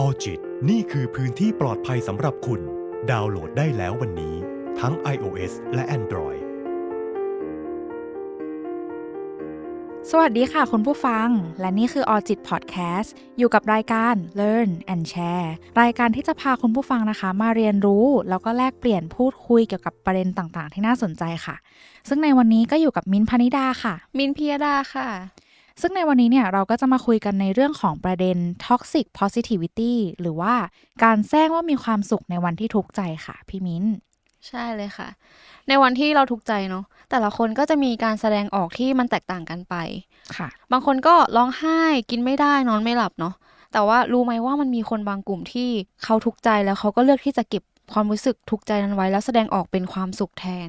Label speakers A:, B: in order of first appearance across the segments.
A: ออจิตนี่คือพื้นที่ปลอดภัยสำหรับคุณ ดาวน์โหลดได้แล้ววันนี้ ทั้ง iOS และ Android
B: สวัสดีค่ะคุณผู้ฟัง และนี่คือ All จิต Podcast อยู่กับรายการ Learn and Share รายการที่จะพาคุณผู้ฟังนะคะ มาเรียนรู้ แล้วก็แลกเปลี่ยนพูดคุยเกี่ยวกับประเด็นต่างๆ ที่น่าสนใจค่ะ ซึ่งในวันนี้ก็อยู่กับมิ้นท์พนิดาค่ะ
C: มินพิยดาค่ะ
B: ซึ่งในวันนี้เนี่ยเราก็จะมาคุยกันในเรื่องของประเด็น toxic positivity หรือว่าการแซงว่ามีความสุขในวันที่ทุกข์ใจค่ะ พี่มิ้น
C: ใช่เลยค่ะ ในวันที่เราทุกข์ใจเนาะแต่ละคนก็จะมีการแสดงออกที่มันแตกต่างกันไป
B: ค่ะ
C: บางคนก็ร้องไห้กินไม่ได้นอนไม่หลับเนาะแต่ว่ารู้ไหมว่ามันมีคนบางกลุ่มที่เขาทุกข์ใจแล้วเขาก็เลือกที่จะเก็บความรู้สึกทุกข์ใจนั้นไว้แล้วแสดงออกเป็นความสุขแทน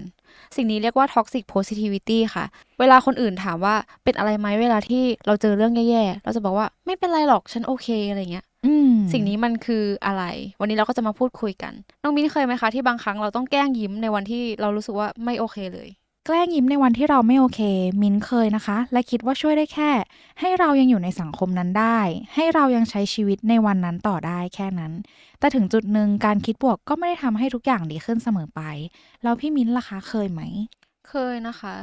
C: สิ่งนี้เรียกว่า toxic positivity ค่ะ เวลาคนอื่นถามว่าเป็นอะไรไหมเวลาที่เราเจอเรื่องแย่ๆ เราจะบอกว่าไม่เป็นไรหรอกฉันโอเคอะไรเงี้ย
B: อืม
C: สิ่งนี้มันคืออะไร วันนี้เราก็จะมาพูดคุยกัน น้องมิ้นเคยไหมคะที่บางครั้งเราต้องแกล้งยิ้มในวันที่เรารู้สึกว่าไม่โอเคเลย
B: แกล้งยิ้มในวันที่เราไม่โอเค มิ้นเคยนะคะ และคิดว่าช่วยได้แค่ ให้เรายังอยู่ในสังคมนั้นได้ ให้เรายังใช้ชีวิตในวันนั้นต่อได้แค่นั้น แต่ถึงจุดหนึ่งการคิดบวกก็ไม่ได้ทำให้ทุกอย่างดีขึ้นเสมอไป แล้วพี่มิ้นล่ะคะเคยไหม
C: เคยนะคะ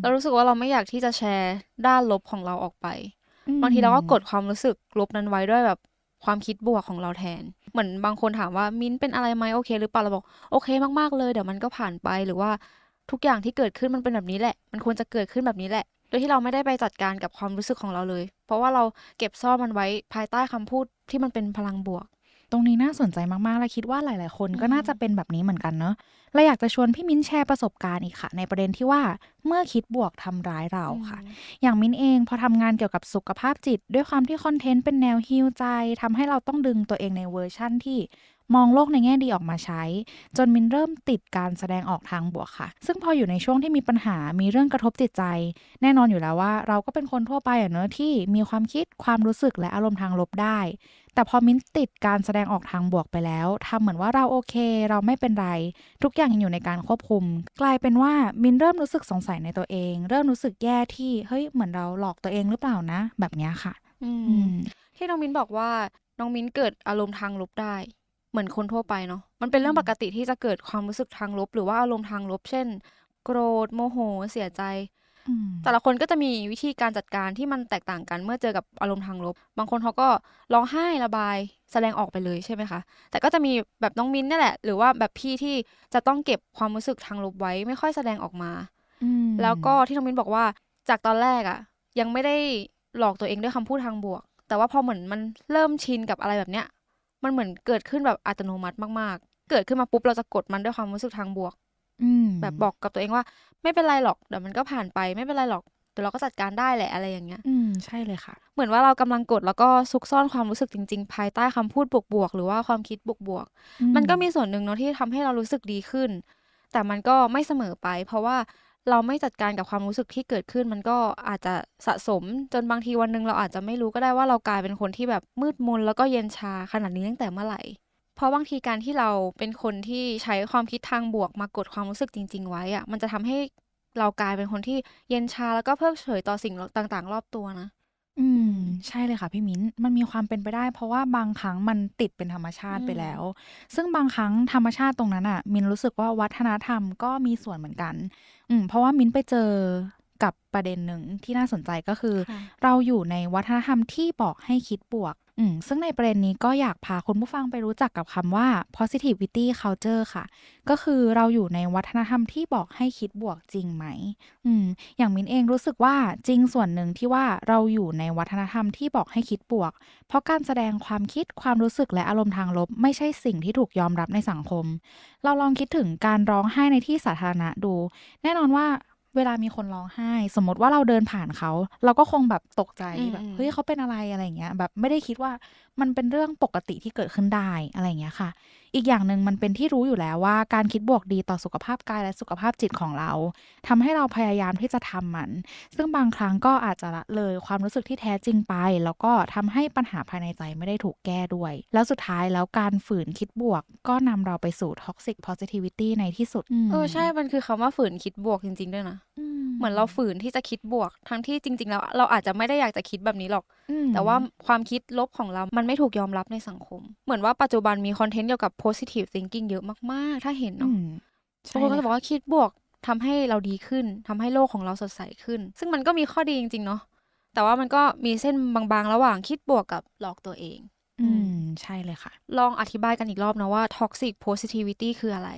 C: เรารู้สึกว่าเราไม่อยากที่จะแชร์ด้านลบของเราออกไป
B: อืม
C: บางทีเราก็กดความรู้สึกลบนั้นไว้ด้วยแบบความคิดบวกของเราแทน เหมือนบางคนถามว่ามิ้นเป็นอะไรไหมโอเค หรือเปล่าเราบอกโอเคมากๆเลย เดี๋ยวมันก็ผ่านไปหรือว่า ทุกอย่างที่เกิดขึ้นมันเป็นแบบนี้แหละ มันควรจะเกิดขึ้นแบบนี้แหละ โดยที่เราไม่ได้ไปจัดการกับความรู้สึกของเราเลย เพราะว่าเราเก็บซ่อนมันไว้ภายใต้คำพูดที่มันเป็นพลังบวก
B: ตรงนี้น่าสนใจมากๆ และคิดว่าหลาย ๆ คนก็
C: อืม
B: น่าจะเป็นแบบนี้เหมือนกันเนอะเราอยากจะชวนพี่มิ้นแชร์ประสบการณ์อีกค่ะ ในประเด็นที่ว่าเมื่อคิดบวกทำร้ายเราค่ะ อย่างมิ้นเองพอทำงานเกี่ยวกับสุขภาพจิต ด้วยความที่คอนเทนต์เป็นแนวฮิวใจทำให้เราต้องดึงตัวเองในเวอร์ชั่นที่ มองโลกในแง่ดีออกมาใช้ จนมินเริ่มติดการแสดงออกทางบวกค่ะ ซึ่งพออยู่ในช่วงที่มีปัญหามีเรื่องกระทบจิตใจ แน่นอนอยู่แล้วว่า เราก็เป็นคนทั่วไปอะเนอะที่มีความคิดความรู้สึกและอารมณ์ทางลบได้ แต่พอมิ้นติดการแสดงออกทางบวกไปแล้วทำเหมือนว่าเราโอเค เราไม่เป็นไร ทุกอย่างยังอยู่ในการควบคุม กลายเป็นว่ามินเริ่มรู้สึกสงสัยในตัวเอง เริ่มรู้สึกแย่ที่เฮ้ยเหมือนเราหลอกตัวเองหรือเปล่านะ แบบนี้ค่ะ
C: อืม
B: อืม
C: ที่น้องมิ้นบอกว่าน้องมิ้นเกิดอารมณ์ทางลบได้ เหมือนคนทั่วไปเนาะมันเป็นเรื่อง
B: อืม
C: ปกติที่จะเกิดความรู้สึกทางลบ หรือว่าอารมณ์ทางลบ เช่น โกรธโมโห เสียใจ
B: อืม
C: แต่ละคนก็จะมีวิธีการจัดการที่มันแตกต่างกันเมื่อเจอกับอารมณ์ทางลบ บางคนเขาก็ร้องไห้ระบายแสดงออกไปเลยใช่ไหมคะ แต่ก็จะมีแบบน้องมิ้นนี่แหละ หรือว่าแบบพี่ที่จะต้องเก็บความรู้สึกทางลบไว้ไม่ค่อยแสดงออกมา
B: อืม
C: แล้วก็ที่น้องมิ้นบอกว่าจากตอนแรกอะยังไม่ได้หลอกตัวเองด้วยคำพูดทางบวก แต่ว่าพอเหมือนมันเริ่มชินกับอะไรแบบเนี้ย มันเหมือนเกิดขึ้นแบบอัตโนมัติมากๆ เกิดขึ้นมาปุ๊บเราจะกดมันด้วยความรู้สึกทางบวก
B: อืม
C: แบบบอกกับตัวเองว่า ไม่เป็นไรหรอกเดี๋ยวมันก็ผ่านไปไม่เป็นไรหรอกเดี๋ยวเราก็จัดการได้แหละอะไรอย่างเงี้ย
B: อืมใช่เลยค่ะ
C: เหมือนว่าเรากำลังกดแล้วก็ซุกซ่อนความรู้สึกจริง ๆ ภายใต้คำพูดบวกๆหรือว่าความคิดบวกๆมันก็มีส่วนหนึ่งเนาะที่ทำให้เรารู้สึกดีขึ้น แต่มันก็ไม่เสมอไป เพราะว่า เราไม่จัดการกับความรู้สึกที่เกิดขึ้น มันก็อาจจะสะสมจนบางทีวันหนึ่งเราอาจจะไม่รู้ก็ได้ว่าเรากลายเป็นคนที่แบบมืดมนแล้วก็เย็นชาขนาดนี้ตั้งแต่เมื่อไหร่ เพราะบางทีการที่เราเป็นคนที่ใช้ความคิดทางบวกมากดความรู้สึกจริง ๆ ไว้อะมันจะทำให้เรากลายเป็นคนที่เย็นชาแล้วก็เพิกเฉยต่อสิ่งต่างๆ รอบตัวนะ
B: อืม ใช่เลยค่ะพี่มิ้น มันมีความเป็นไปได้ เพราะว่าบางครั้งมันติดเป็นธรรมชาติ
C: อืม
B: ไปแล้ว ซึ่งบางครั้งธรรมชาติตรงนั้นอะ มินรู้สึกว่าวัฒนธรรมก็มีส่วนเหมือนกัน อืม เพราะว่ามินไปเจอกับประเด็นหนึ่งที่น่าสนใจ ก็คือ
C: ค่ะ
B: เราอยู่ในวัฒนธรรมที่บอกให้คิดบวก อืม ซึ่งในประเด็นนี้ก็อยากพาคุณผู้ฟังไปรู้จักกับคำว่า positivity culture ค่ะ ก็คือเราอยู่ในวัฒนธรรมที่บอกให้คิดบวกจริงไหม อืม อย่างมินเองรู้สึกว่าจริงส่วนหนึ่งที่ว่าเราอยู่ในวัฒนธรรมที่บอกให้คิดบวก เพราะการแสดงความคิดความรู้สึกและอารมณ์ทางลบ ไม่ใช่สิ่งที่ถูกยอมรับในสังคม เราลองคิดถึงการร้องไห้ในที่สาธารณะดู แน่นอนว่า เวลามีคนร้องไห้ สมมติว่าเราเดินผ่านเขา เราก็คงแบบตกใจ
C: อืม
B: แบบ
C: อืม
B: เฮ้ยเขาเป็นอะไรอะไรอย่างเงี้ยแบบไม่ได้คิดว่ามันเป็นเรื่องปกติที่เกิดขึ้นได้อะไรอย่างเงี้ยค่ะ อีกอย่างหนึ่งมันเป็นที่รู้อยู่แล้วว่า การคิดบวกดีต่อสุขภาพกายและสุขภาพจิตของเราทำให้เราพยายามที่จะทำมัน ซึ่งบางครั้งก็อาจจะละเลยความรู้สึกที่แท้จริงไป แล้วก็ทำให้ปัญหาภายในใจไม่ได้ถูกแก้ด้วย แล้วสุดท้ายแล้วการฝืนคิดบวก ก็นำเราไปสู่ toxic positivity ในที่สุด
C: เออใช่ มันคือคำว่าฝืนคิดบวกจริง ๆ ด้วยนะเหมือนเราฝืนที่จะคิดบวก ทั้งที่จริง ๆ แล้วเราอาจจะไม่ได้อยากจะคิดแบบนี้หรอก
B: อืม
C: แต่ว่าความคิดลบของเรามันมันไม่ถูกยอมรับในสังคม เหมือนว่าปัจจุบันมีคอนเทนต์เกี่ยวกับ positive thinking เยอะมาก ๆ ถ้าเห็น
B: อื
C: เนาะ
B: ม
C: บา
B: ใช่
C: งคนก็
B: เลย
C: จะบอก
B: ค่ะ
C: ว่าคิดบวกทำให้เราดีขึ้นทำให้โลกของเราสดใสขึ้น ซึ่งมันก็มีข้อดีจริง ๆ เนาะแต่ว่ามันก็มีเส้นบางๆ ระหว่างคิดบวกกับหลอกตัวเอง
B: อืม ใช่เลยค่ะ
C: ลองอธิบายกันอีกรอบนะว่า toxic positivity คืออะไร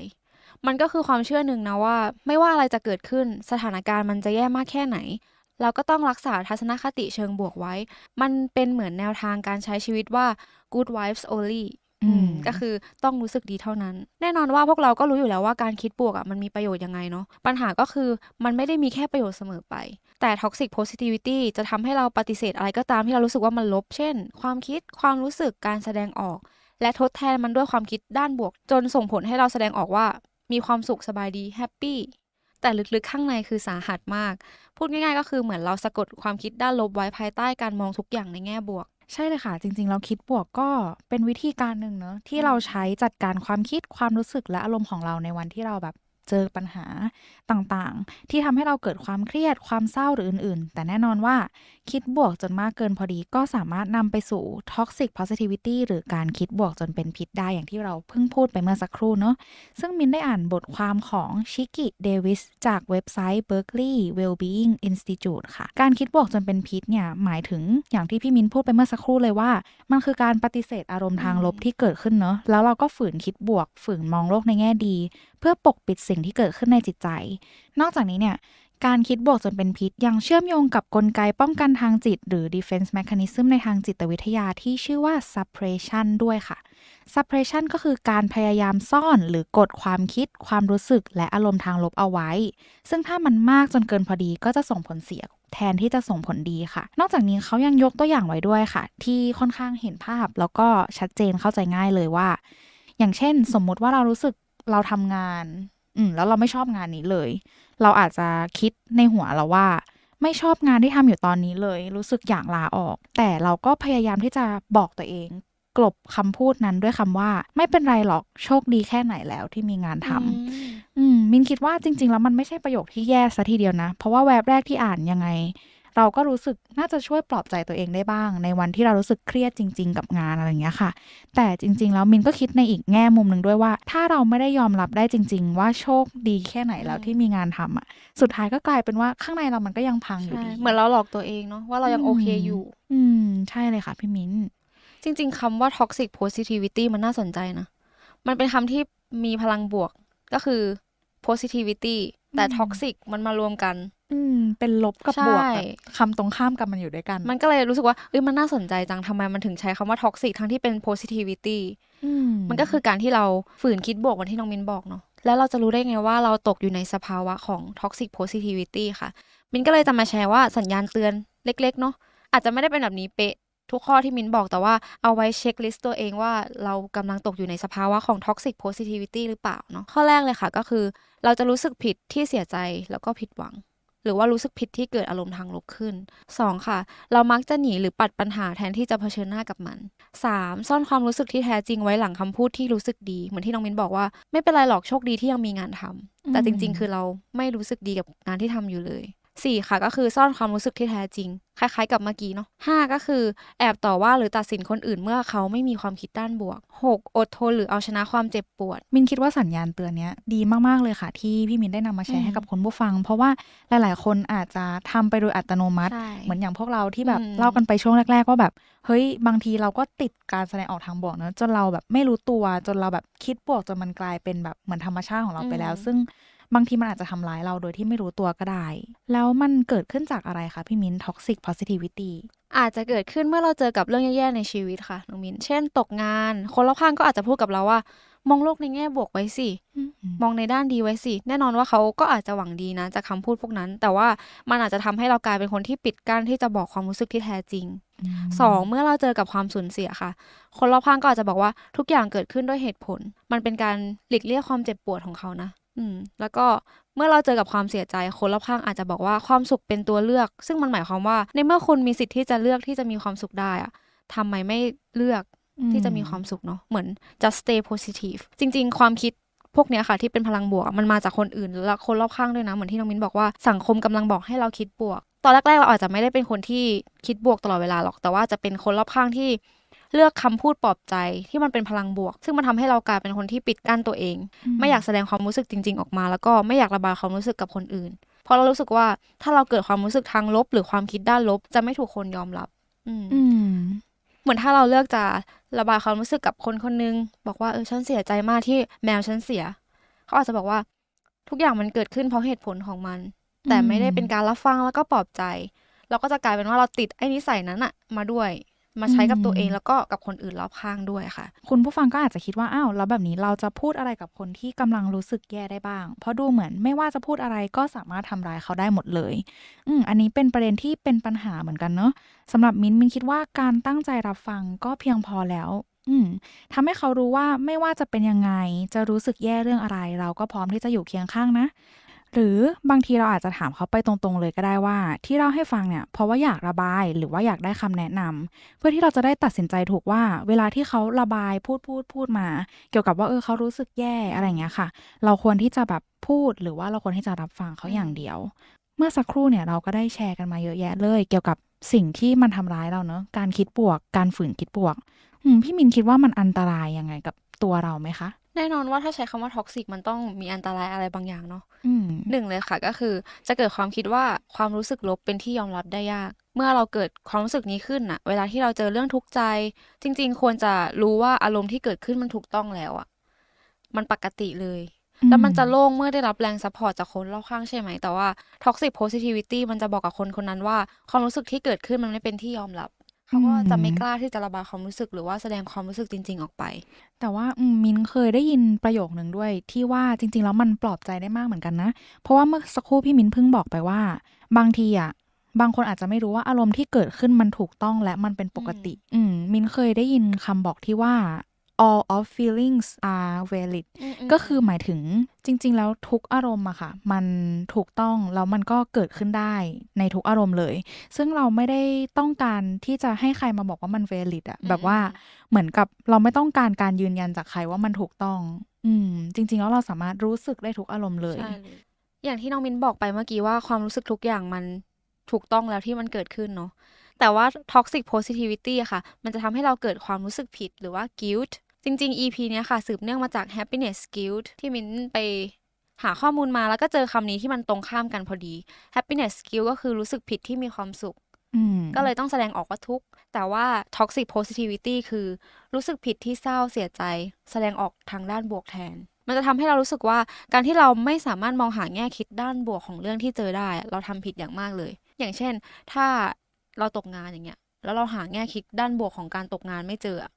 C: มันก็คือความเชื่อหนึ่งนะว่า ไม่ว่าอะไรจะเกิดขึ้น สถานการณ์มันจะแย่มากแค่ไหน เราก็ต้องรักษาทัศนคติเชิงบวกไว้ มันเป็นเหมือนแนวทางการใช้ชีวิตว่า good vibes only
B: อืม
C: ก็คือต้องรู้สึกดีเท่านั้น แน่นอนว่าพวกเราก็รู้อยู่แล้วว่าการคิดบวกอะมันมีประโยชน์ยังไงเนาะปัญหาก็คือมันไม่ได้มีแค่ประโยชน์เสมอไป แต่ toxic positivity จะทำให้เราปฏิเสธอะไรก็ตามที่เรารู้สึกว่ามันลบ เช่น ความคิดความรู้สึกการแสดงออก และทดแทนมันด้วยความคิดด้านบวก จนส่งผลให้เราแสดงออกว่า มีความสุขสบายดีแฮปปี้ แต่ลึกๆข้างในคือสาหัสมาก พูดง่ายๆ ก็คือเหมือนเราสะกดความคิดด้านลบไว้ภายใต้การมองทุกอย่างในแง่บวก
B: ใช่เลยค่ะ จริงๆ เราคิดบวกก็เป็นวิธีการหนึ่งเนอะที่เราใช้จัดการความคิดความรู้สึกและอารมณ์ของเราในวันที่เราแบบ เจอปัญหาต่างๆ ที่ทำให้เราเกิดความเครียดความเศร้าหรืออื่น ๆ แต่แน่นอนว่าคิดบวกจนมากเกินพอดีก็สามารถนำไปสู่ toxic positivity หรือการคิดบวกจนเป็นพิษได้อย่างที่เราเพิ่งพูดไปเมื่อสักครู่เนอะซึ่งมินได้อ่านบทความของชิกิเดวิสจากเว็บไซต์ Berkeley Wellbeing Institute ค่ะ การคิดบวกจนเป็นพิษเนี่ยหมายถึงอย่างที่พี่มินพูดไปเมื่อสักครู่เลยว่า มันคือการปฏิเสธอารมณ์ทางลบที่เกิดขึ้นเนอะแล้วเราก็ฝืนคิดบวก ฝืนมองโลกในแง่ดี พื่อปกปิดสิ่งที่เกิดขึ้นในจิตใจ นอกจากนี้เนี่ยการคิดบวกจนเป็นพิษยังเชื่อมโยงกับกลไกป้องกันทางจิต หรือ defense mechanism ในทางจิตวิทยาที่ชื่อว่า suppression ด้วยค่ะ suppression ก็คือการพยายามซ่อนหรือกดความคิด ความรู้สึก และอารมณ์ทางลบเอาไว้ ซึ่งถ้ามันมากจนเกินพอดีก็จะส่งผลเสียแทนที่จะส่งผลดีค่ะ นอกจากนี้เขายังยกตัวอย่างไว้ด้วยค่ะ ที่ค่อนข้างเห็นภาพแล้วก็ชัดเจนเข้าใจง่ายเลยว่า อย่างเช่น สมมุติว่าเรารู้สึก เราทำงาน อืม แล้วเราไม่ชอบงานนี้เลย เราอาจจะคิดในหัวเราว่า ไม่ชอบงานที่ทำอยู่ตอนนี้เลย รู้สึกอยากลาออก แต่เราก็พยายามที่จะบอกตัวเอง กลบคำพูดนั้นด้วยคำว่า ไม่เป็นไรหรอกโชคดีแค่ไหนแล้วที่มีงานทำอืมมินคิดว่าจริง ๆ แล้วมันไม่ใช่ประโยคที่แย่ซะทีเดียวนะ เพราะว่าแวบแรกที่อ่านยังไง เราก็รู้สึกน่าจะช่วยปลอบใจตัวเองได้บ้าง ในวันที่เรารู้สึกเครียดจริง ๆ กับงานอะไรอย่างเงี้ยค่ะ แต่จริง ๆ แล้วมินก็คิดในอีกแง่มุมหนึ่งด้วยว่า ถ้าเราไม่ได้ยอมรับได้จริง ๆ ว่าโชคดีแค่ไหนแล้ว
C: อืม
B: ที่มีงานทำอะสุดท้ายก็กลายเป็นว่าข้างในเรามันก็ยังพังอยู่
C: ใช่
B: ดี
C: เหมือนเราหลอกตัวเองเนาะว่าเรายังโอเคอยู่
B: อืมใช่เลยค่ะ พี่มิ้น
C: จริง ๆคำว่า toxic positivity มันน่าสนใจนะ มันเป็นคำที่มีพลังบวกก็คือ positivity แต่
B: อืม
C: toxic มันมารวมกัน
B: อืม เป็นลบกับ
C: ใช่
B: บวกแบบคำตรงข้ามกันมันอยู่ด้วยกัน
C: มันก็เลยรู้สึกว่าเอ้ยมันน่าสนใจจังทำไมมันถึงใช้คำว่า toxic ทั้งที่เป็น positivity
B: อืม
C: มันก็คือการที่เราฝืนคิดบวกเหมือนที่น้องมินบอกเนาะแล้วเราจะรู้ได้ไงว่าเราตกอยู่ในสภาวะของ toxic positivity ค่ะ มินก็เลยจะมาแชร์ว่าสัญญาณเตือนเล็ก ๆ เนาะอาจจะไม่ได้เป็นแบบนี้เป๊ะทุกข้อที่มินบอกแต่ว่าเอาไว้เช็คลิสต์ตัวเองว่าเรากำลังตกอยู่ในสภาวะของ toxic positivity หรือเปล่าเนาะข้อแรกเลยค่ะก็คือ เราจะรู้สึกผิดที่เสียใจแล้วก็ผิดหวัง หรือว่ารู้สึกผิดที่เกิดอารมณ์ทางลบขึ้น 2. ค่ะ เรามักจะหนีหรือปัดปัญหาแทนที่จะเผชิญหน้ากับมัน 3. ซ่อนความรู้สึกที่แท้จริงไว้หลังคำพูดที่รู้สึกดี เหมือนที่น้องมินบอกว่าไม่เป็นไรหรอกโชคดีที่ยังมีงานทำแต่จริง ๆ คือเราไม่รู้สึกดีกับงานที่ทำอยู่เลย 4. ค่ะก็คือซ่อนความรู้สึกที่แท้จริง คล้ายๆ กับเมื่อกี้เนาะ 5. ก็คือ แอบต่อว่าหรือตัดสินคนอื่นเมื่อเขาไม่มีความคิดด้านบวก 6. อดทนหรือเอาชนะความเจ็บปวด
B: มินคิดว่าสัญญาณเตือนเนี้ยดีมากๆเลยค่ะ ที่พี่มินได้นำมาแช
C: อื
B: ร์
C: ม
B: ให้กับคุณผู้ฟัง เพราะว่าหลายๆ คนอาจจะทำไปโดยอัตโนมัติ
C: ใช่
B: เหมือนอย่างพวกเราที่แบบ
C: อืม
B: เล่ากันไปช่วงแรก ๆ ว่าแบบเฮ้ยบางทีเราก็ติดการแสดงออกทางบวกเนอะจนเราแบบไม่รู้ตัวจนเราแบบคิดบวกจนมันกลายเป็นแบบเหมือนธรรมชาติของเราไปแล้ว ซึ่ง บางทีมันอาจจะทำร้ายเราโดยที่ไม่รู้ตัวก็ได้ แล้วมันเกิดขึ้นจากอะไรคะพี่มิน toxic positivity
C: อาจจะเกิดขึ้นเมื่อเราเจอกับเรื่องแย่ๆในชีวิตค่ะน้องมิน เช่น ตกงาน คนรอบข้างก็อาจจะพูดกับเราว่า มองโลกในแง่บวกไว้สิ มองในด้านดีไว้สิ แน่นอนว่าเขาก็อาจจะหวังดีนะจากคำพูดพวกนั้น แต่ว่ามันอาจจะทำให้เรากลายเป็นคนที่ปิดกั้นที่จะบอกความรู้สึกที่แท้จริงสองเมื่อเราเจอกับความสูญเสียค่ะ คนรอบข้างก็อาจจะบอกว่าทุกอย่างเกิดขึ้นด้วยเหตุผล มันเป็นการหลีกเลี่ยงความเจ็บปวดของเขานะ อืม แล้วก็เมื่อเราเจอกับความเสียใจคนรอบข้างอาจจะบอกว่าความสุขเป็นตัวเลือก ซึ่งมันหมายความว่า ในเมื่อคุณมีสิทธิ์ที่จะเลือกที่จะมีความสุขได้อะทำไมไม่เลือกที่จะมีความสุขเนาะเหมือน just stay positive จริง ๆ ความคิดพวกเนี้ยค่ะที่เป็นพลังบวกมันมาจากคนอื่นและคนรอบข้างด้วยนะเหมือนที่น้องมิ้นบอกว่าสังคมกำลังบอกให้เราคิดบวก ตอนแรกๆเราอาจจะไม่ได้เป็นคนที่คิดบวกตลอดเวลาหรอกแต่ว่าจะเป็นคนรอบข้างที่ เลือกคำพูดปลอบใจที่มันเป็นพลังบวก ซึ่งมันทำให้เรากลายเป็นคนที่ปิดกั้นตัวเอง ไม่อยากแสดงความรู้สึกจริง ๆ ออกมา แล้วก็ไม่อยากระบายความรู้สึกกับคนอื่น เพราะเรารู้สึกว่าถ้าเราเกิดความรู้สึกทางลบ หรือความคิดด้านลบจะไม่ถูกคนยอมรับอืม
B: อืม
C: เหมือนถ้าเราเลือกจะระบายความรู้สึกกับคนคนนึง บอกว่าเออฉันเสียใจมากที่แมวฉันเสีย เขาอาจจะบอกว่าทุกอย่างมันเกิดขึ้นเพราะเหตุผลของมัน แต่ไม่ได้เป็นการรับฟังแล้วก็ปลอบใจ เราก็จะกลายเป็นว่าเราติดไอ้นิสัยนั้นอะมาด้วย มาใช้กับตัวเองแล้วก็กับคนอื่นรอบข้างด้วยค่ะ
B: คุณผู้ฟังก็อาจจะคิดว่าอ้าวแล้วแบบนี้เราจะพูดอะไรกับคนที่กำลังรู้สึกแย่ได้บ้าง เพราะดูเหมือนไม่ว่าจะพูดอะไรก็สามารถทำร้ายเขาได้หมดเลย อืมอันนี้เป็นประเด็นที่เป็นปัญหาเหมือนกันเนาะสำหรับมิ้นท์มิ้นคิดว่าการตั้งใจรับฟังก็เพียงพอแล้วอืมทำให้เขารู้ว่าไม่ว่าจะเป็นยังไง จะรู้สึกแย่เรื่องอะไร เราก็พร้อมที่จะอยู่เคียงข้างนะ หรือบางทีเราอาจจะถามเขาไปตรงๆ เลยก็ได้ว่า ที่เราให้ฟังเนี่ยเพราะว่าอยากระบายหรือว่าอยากได้คำแนะนำเพื่อที่เราจะได้ตัดสินใจถูกว่า เวลาที่เขาระบายพูดพูดพูดมา เกี่ยวกับว่าเออเขารู้สึกแย่อะไรเงี้ยค่ะ เราควรที่จะแบบพูดหรือว่าเราควรที่จะรับฟังเขาอย่างเดียว เมื่อสักครู่เนี่ยเราก็ได้แชร์กันมาเยอะแยะเลย เกี่ยวกับสิ่งที่มันทำร้ายเราเนอะการคิดบวก การฝืนคิดบวกพี่มินคิดว่ามันอันตรายยังไงกับตัวเราไหมคะ
C: แน่นอนว่าถ้าใช้คำว่าท็อกซิกมันต้องมีอันตรายอะไรบางอย่างเนาะ
B: อืม
C: หนึ่งเลยค่ะก็คือจะเกิดความคิดว่าความรู้สึกลบเป็นที่ยอมรับได้ยาก เมื่อเราเกิดความรู้สึกนี้ขึ้นน่ะ เวลาที่เราเจอเรื่องทุกข์ใจ จริง ๆ ควรจะรู้ว่าอารมณ์ที่เกิดขึ้นมันถูกต้องแล้วอะมันปกติเลยแล้วมันจะโล่งเมื่อได้รับแรงซัพพอร์ตจากคนรอบข้างใช่ไหม แต่ว่า toxic positivity มันจะบอกกับคนคนนั้นว่า ความรู้สึกที่เกิดขึ้นมันไม่เป็นที่ยอมรับ เขาก็จะไม่กล้าที่จะระบายความรู้สึกหรือว่าแสดงความรู้สึกจริง ๆ ออกไป
B: แต่ว่าอืมมินเคยได้ยินประโยคหนึ่งด้วย ที่ว่าจริง ๆ แล้วมันปลอบใจได้มากเหมือนกันนะ เพราะว่าเมื่อสักครู่พี่มินเพิ่งบอกไปว่า บางทีอะบางคนอาจจะไม่รู้ว่าอารมณ์ที่เกิดขึ้นมันถูกต้องและมันเป็นปกติ อืม มินเคยได้ยินคำบอกที่ว่า all of feelings are valid ก็คือหมายถึงจริง ๆ แล้วทุกอารมณ์อะค่ะ มันถูกต้อง แล้วมันก็เกิดขึ้นได้ในทุกอารมณ์เลย ซึ่งเราไม่ได้ต้องการที่จะให้ใครมาบอกว่ามัน valid อะ
C: อืม
B: แบบว่าเหมือนกับเราไม่ต้องการการยืนยันจากใครว่ามันถูกต้อง อืม จริง ๆ แล้วเราสามารถรู้สึกได้ทุกอารมณ์เลย
C: ใช่เลย อย่างที่น้องมินบอกไปเมื่อกี้ว่าความรู้สึกทุกอย่างมันถูกต้องแล้วที่มันเกิดขึ้นเนาะแต่ว่า toxic positivity อะค่ะ มันจะทำให้เราเกิดความรู้สึกผิดหรือว่า guilt จริง ๆ EP เนี้ยค่ะ สืบเนื่องมาจาก happiness guilt ที่มินไปหาข้อมูลมาแล้วก็เจอคำนี้ที่มันตรงข้ามกันพอดี happiness guilt ก็คือรู้สึกผิดที่มีความสุข
B: อืม
C: ก็เลยต้องแสดงออกว่าทุกข์ แต่ว่า toxic positivity คือรู้สึกผิดที่เศร้าเสียใจ แสดงออกทางด้านบวกแทน มันจะทำให้เรารู้สึกว่าการที่เราไม่สามารถมองหาแง่คิดด้านบวกของเรื่องที่เจอได้อะเราทำผิดอย่างมากเลย อย่างเช่น ถ้าเราตกงานอย่างเงี้ย แล้วเราหาแง่คิดด้านบวกของการตกงานไม่เจออะ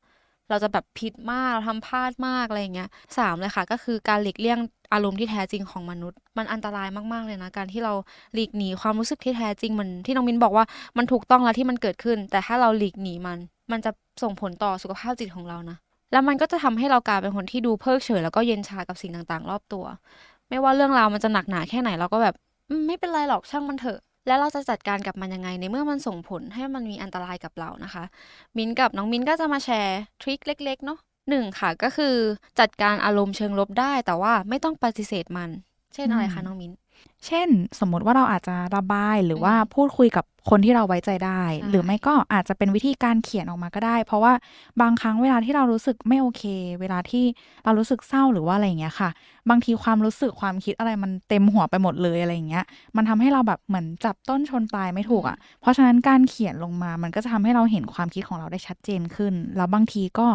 C: เราจะแบบผิดมากเราทำพลาดมากอะไรอย่างเงี้ยสามเลยค่ะ ก็คือการหลีกเลี่ยงอารมณ์ที่แท้จริงของมนุษย์ มันอันตรายมากๆเลยนะ การที่เราหลีกหนีความรู้สึกที่แท้จริงมันที่น้องมินบอกว่ามันถูกต้องแล้วที่มันเกิดขึ้น แต่ถ้าเราหลีกหนีมัน มันจะส่งผลต่อสุขภาพจิตของเรานะแล้วมันก็จะทำให้เรากลายเป็นคนที่ดูเพิกเฉยแล้วก็เย็นชากับสิ่งต่างๆ รอบตัว ไม่ว่าเรื่องราวมันจะหนักหนาแค่ไหนเราก็แบบไม่เป็นไรหรอกช่างมันเถอะ แล้วเราจะจัดการกับมันยังไง ในเมื่อมันส่งผลให้มันมีอันตรายกับเรานะคะ มิ้นกับน้องมิ้นก็จะมาแชร์ทริคเล็ก ๆ เนาะหนึ่งค่ะก็คือจัดการอารมณ์เชิงลบได้ แต่ว่าไม่ต้องปฏิเสธมัน เช่นอะไรคะน้องมิ้น
B: เช่น สมมุติว่าเราอาจจะระบายหรือ
C: ม
B: ว่าพูดคุยกับ คนที่เราไว้ใจได้
C: ใช่
B: หรือไม่ก็อาจจะเป็นวิธีการเขียนออกมาก็ได้ เพราะว่าบางครั้งเวลาที่เรารู้สึกไม่โอเค เวลาที่เรารู้สึกเศร้าหรือว่าอะไรอย่างเงี้ยค่ะ บางทีความรู้สึกความคิดอะไรมันเต็มหัวไปหมดเลยอะไรอย่างเงี้ย มันทำให้เราแบบเหมือนจับต้นชนปลายไม่ถูกอะ เพราะฉะนั้นการเขียนลงมา มันก็จะทำให้เราเห็นความคิดของเราได้ชัดเจนขึ้น แล้วบางทีก็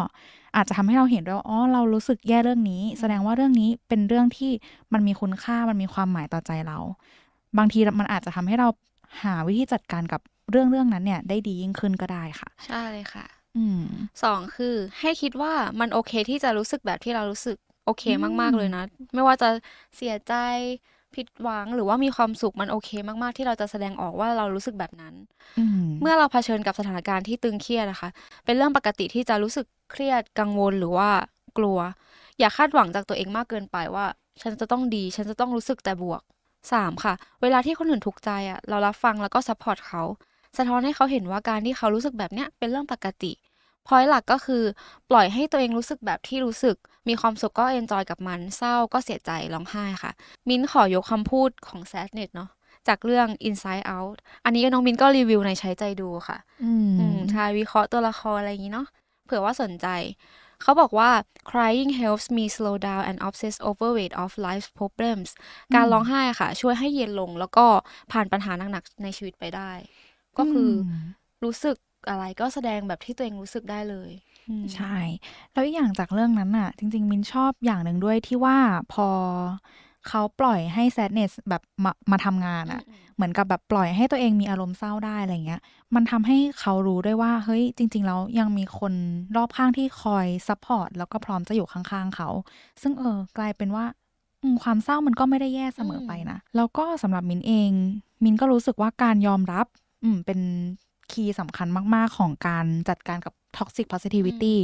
B: อาจจะทำให้เราเห็นด้วยว่าอ๋อเรารู้สึกแย่เรื่องนี้ แสดงว่าเรื่องนี้เป็นเรื่องที่มันมีคุณค่ามันมีความหมายต่อใจเรา บางทีมันอาจจะทำให้เรา หาวิธีจัดการกับเรื่องเรื่องนั้นเนี่ย ได้ดียิ่งขึ้นก็ได้ค่ะ
C: ใช่เลยค่ะ
B: อืม
C: สองคือให้คิดว่ามันโอเคที่จะรู้สึกแบบที่เรารู้สึกโอเค
B: อืม
C: มาก ๆ เลยนะ ไม่ว่าจะเสียใจผิดหวังหรือว่ามีความสุขมันโอเคมากๆ ที่เราจะแสดงออกว่าเรารู้สึกแบบนั้น
B: อืม
C: เมื่อเราเผชิญกับสถานการณ์ที่ตึงเครียดนะคะ เป็นเรื่องปกติที่จะรู้สึกเครียดกังวลหรือว่ากลัว อย่าคาดหวังจากตัวเองมากเกินไปว่า ฉันจะต้องดี ฉันจะต้องรู้สึกแต่บวก สามค่ะ เวลาที่คนอื่นทุกข์ใจอะเรารับฟังแล้วก็ซัพพอร์ตเขา สะท้อนให้เขาเห็นว่าการที่เขารู้สึกแบบเนี้ยเป็นเรื่องปกติพอยหลักก็คือ ปล่อยให้ตัวเองรู้สึกแบบที่รู้สึก มีความสุขก็เอนจอยกับมัน เศร้าก็เสียใจร้องไห้ค่ะ มิ้นขอยกคำพูดของ Sadness เนาะจากเรื่อง Inside Out อันนี้น้องมิ้นก็รีวิวในใช้ใจดูค่ะ
B: อืม
C: อืมใช่วิเคราะห์ตัวละครอะไรอย่างนี้เนาะเผื่อว่าสนใจ เขาบอกว่า crying helps me slow down and obsess over weight of life's problems การร้องไห้อะค่ะ ช่วยให้เย็นลงแล้วก็ผ่านปัญหาหนักๆในชีวิตไปได้ ก็คืออ
B: ม
C: รู้สึกอะไรก็แสดงแบบที่ตัวเองรู้สึกได้เลยอืม
B: ใช่ แล้วอีกอย่างจากเรื่องนั้นน่ะ จริง ๆ มินชอบอย่างหนึ่งด้วยที่ว่าพอ เขาปล่อยให้ sadness แบบมามาทำงานอะเหมือนกับแบบปล่อยให้ตัวเองมีอารมณ์เศร้าได้อะไรเงี้ย มันทำให้เขารู้ด้วยว่า เฮ้ยจริง ๆ แล้วยังมีคนรอบข้างที่คอยซัพพอร์ตแล้วก็พร้อมจะอยู่ข้างๆเขา ซึ่งเออกลายเป็นว่าอืมความเศร้ามันก็ไม่ได้แย่เสมอไปนะ แล้วก็สำหรับมินเอง มินก็รู้สึกว่าการยอมรับ อืมเป็น คีย์สำคัญมาก ๆ ของการจัดการกับ toxic positivity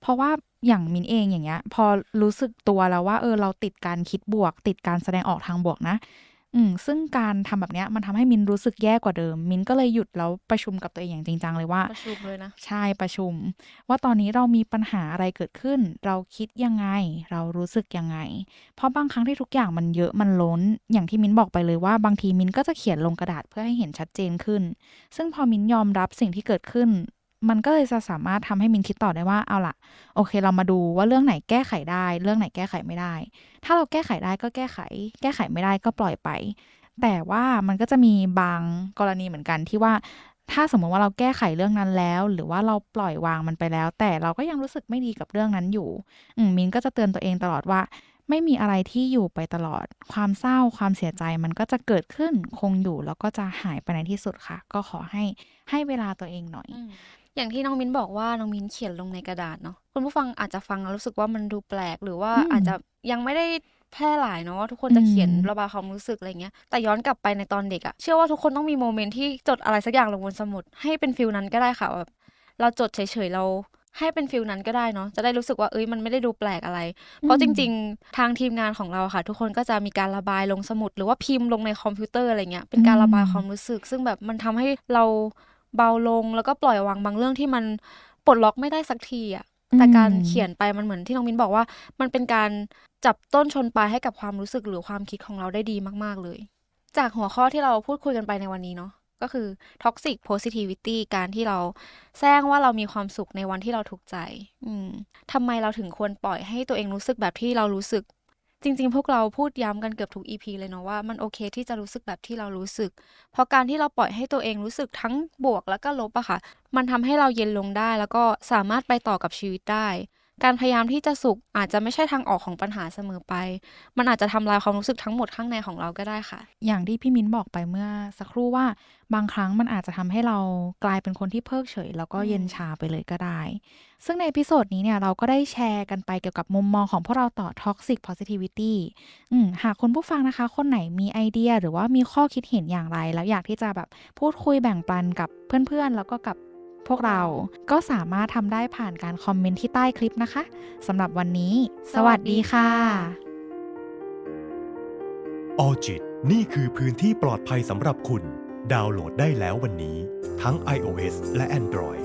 B: เพราะว่าอย่างมินเองอย่างเงี้ย พอรู้สึกตัวแล้วว่าเออเราติดการคิดบวก ติดการแสดงออกทางบวกนะ อืม ซึ่งการทำแบบเนี้ยมันทำให้มินรู้สึกแย่กว่าเดิม มินก็เลยหยุดแล้วประชุมกับตัวเองอย่างจริงจังเลยว่า
C: ประชุมเลยนะ
B: ใช่ประชุม ว่าตอนนี้เรามีปัญหาอะไรเกิดขึ้น เราคิดยังไง เรารู้สึกยังไง เพราะบางครั้งที่ทุกอย่างมันเยอะมันล้น อย่างที่มินบอกไปเลยว่าบางทีมินก็จะเขียนลงกระดาษเพื่อให้เห็นชัดเจนขึ้น ซึ่งพอมินยอมรับสิ่งที่เกิดขึ้น มันก็เลยจะสามารถทำให้มินคิดต่อได้ว่าเอาละโอเค เรามาดูว่าเรื่องไหนแก้ไขได้ เรื่องไหนแก้ไขไม่ได้ ถ้าเราแก้ไขได้ก็แก้ไข แก้ไขไม่ได้ก็ปล่อยไป แต่ว่ามันก็จะมีบางกรณีเหมือนกันที่ว่าถ้าสมมติว่าเราแก้ไขเรื่องนั้นแล้ว หรือว่าเราปล่อยวางมันไปแล้ว แต่เราก็ยังรู้สึกไม่ดีกับเรื่องนั้นอยู่ อืมินก็จะเตือนตัวเองตลอดว่า ไม่มีอะไรที่อยู่ไปตลอด ความเศร้าความเสียใจมันก็จะเกิดขึ้นคงอยู่แล้วก็จะหายไปในที่สุดค่ะ ก็ขอให้ให้เวลาตัวเองหน่อย
C: อืมอย่างที่น้องมิ้นบอกว่าน้องมิ้นเขียนลงในกระดาษเนาะคุณผู้ฟังอาจจะฟังแล้วรู้สึกว่ามันดูแปลกหรือว่า
B: อืม
C: อาจจะยังไม่ได้แพร่หลายเนาะว่าทุกคนจะเขียน
B: อืม
C: ระบายความรู้สึกอะไรเงี้ยแต่ย้อนกลับไปในตอนเด็กอะเชื่อว่าทุกคนต้องมีโมเมนต์ที่จดอะไรสักอย่างลงบนสมุดให้เป็นฟิลนั้นก็ได้ค่ะแบบเราจดเฉยๆเราให้เป็นฟิลนั้นก็ได้เนาะจะได้รู้สึกว่าเอ้ยมันไม่ได้ดูแปลกอะไร เพราะจริง ๆ ทางทีมงานของเราค่ะ ทุกคนก็จะมีการระบายลงสมุด หรือว่าพิมพ์ลงในคอมพิวเตอร์อะไรเงี้ยเป็นการระบายความรู้สึก ซึ่งแบบมันทำให้เรา เบาลงแล้วก็ปล่อยวางบางเรื่องที่มันปลดล็อกไม่ได้สักทีอะแต่การ
B: อืม
C: เขียนไปมันเหมือนที่น้องมิ้นบอกว่า มันเป็นการจับต้นชนปลายให้กับความรู้สึกหรือความคิดของเราได้ดีมากๆเลย จากหัวข้อที่เราพูดคุยกันไปในวันนี้เนาะก็คือ toxic positivity การที่เราแซงว่าเรามีความสุขในวันที่เราทุกข์ใจ อืมทำไมเราถึงควรปล่อยให้ตัวเองรู้สึกแบบที่เรารู้สึก จริง ๆ พวกเราพูดย้ำกันเกือบทุก EP เลยเนาะว่ามันโอเคที่จะรู้สึกแบบที่เรารู้สึก เพราะการที่เราปล่อยให้ตัวเองรู้สึกทั้งบวกแล้วก็ลบอะค่ะ มันทำให้เราเย็นลงได้ แล้วก็สามารถไปต่อกับชีวิตได้ การพยายามที่จะสุขอาจจะไม่ใช่ทางออกของปัญหาเสมอไป มันอาจจะทำลายความรู้สึกทั้งหมดข้างในของเราก็ได้ค่ะ
B: อย่างที่พี่มิ้นบอกไปเมื่อสักครู่ว่าบางครั้งมันอาจจะทำให้เรากลายเป็นคนที่เพิกเฉย แล้วก็
C: อืม
B: เย็นชาไปเลยก็ได้ ซึ่งในเอพิโซดนี้เนี่ยเราก็ได้แชร์กันไปเกี่ยวกับมุมมองของพวกเราต่อ toxic positivity อืมหากคุณผู้ฟังนะคะ คนไหนมีไอเดียหรือว่ามีข้อคิดเห็นอย่างไร แล้วอยากที่จะแบบพูดคุยแบ่งปันกับเพื่อนๆ แล้วก็กับ พวกเราก็สามารถทำได้ผ่านการคอมเมนต์ที่ใต้คลิปนะคะสำหรับวันนี้ สวัสดีค่ะ
A: ออจิตนี่คือพื้นที่ปลอดภัยสำหรับคุณ ดาวน์โหลดได้แล้ววันนี้ ทั้ง iOS และ Android